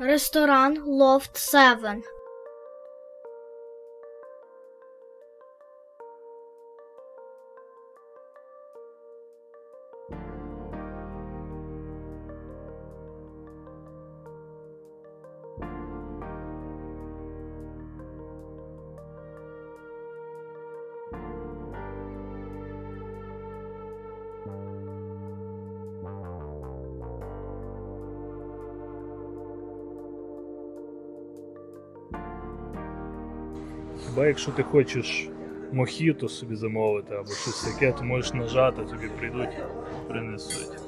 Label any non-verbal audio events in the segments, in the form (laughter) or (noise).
Ресторан Лофт Севен. Хіба якщо ти хочеш мохіто собі замовити або щось таке, то можеш нажати, тобі прийдуть, принесуть.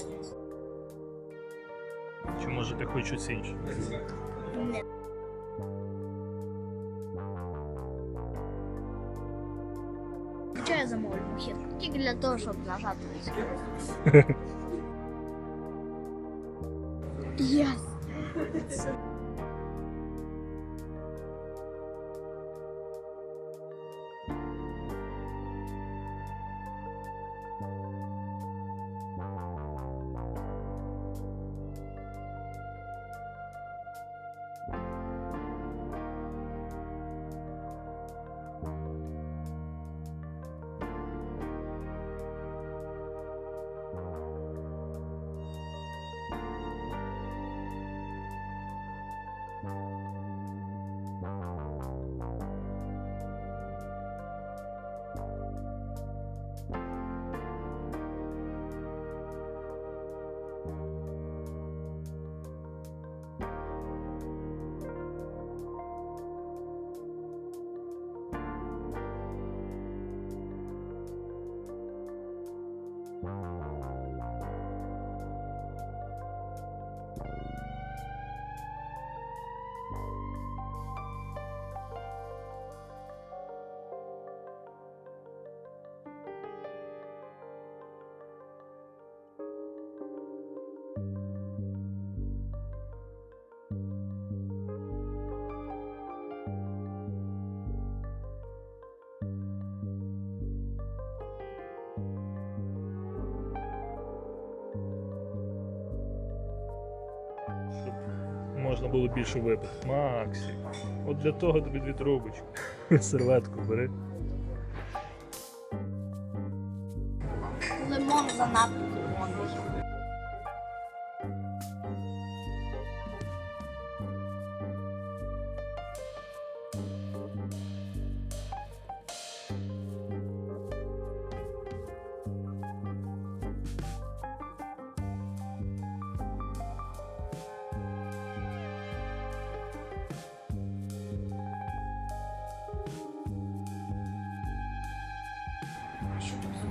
Чи може ти хочеш щось інше? Що я замовлю мохіто? Тільки для того, щоб нажати. (laughs) Єс! Можна було більше випити. Максі. От для того тобі дві трубочки. (laughs) Серветку бери. Лимон занадто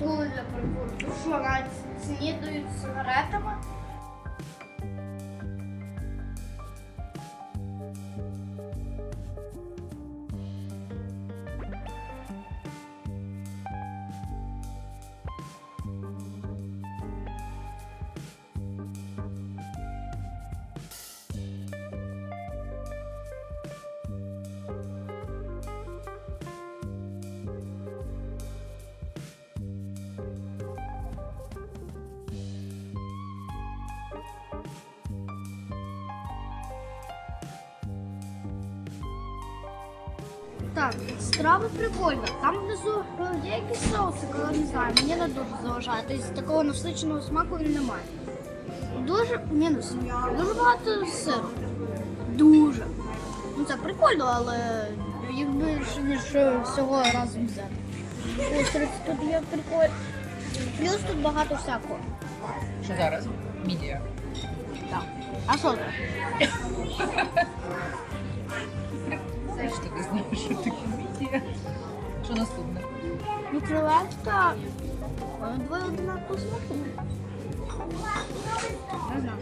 Стули для прибору. Ну що, навіть снідують сигаретами? Так, страва прикольна. Там внизу е, є якісь соуси, але не знаю, мені не дуже заважає. Тобто такого насиченого смаку він немає. Дуже мінус. Дуже багато сиру. Дуже. Ну це прикольно, але їх більше ніж всього разом взяти. Ось тут є прикольно. Плюс тут багато всякого. Що зараз? Мідія. Так. А що (laughs) знаєш, що таке мідія. Що наступне? Ну, креветка. е, Двоє одинаково смаку. Не знаю.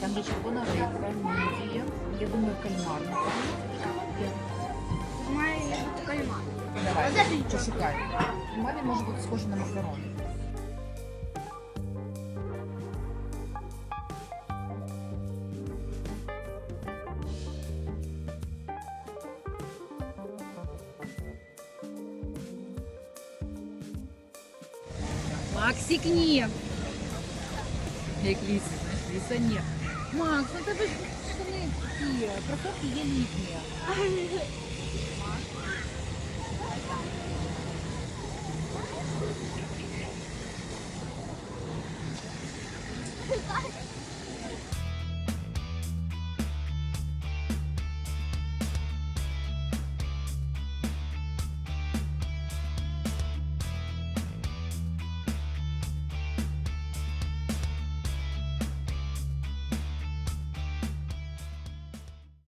Там є червона рибка, мідія. Я думаю, кальмар. Має бути кальмар. Давай, пошукай. Кальмар він може бути схожий на макарони. Максик ні. Як ліс, ліса ні. Макс, ну тебе ж штани такі, кросовки є літні. (laughs)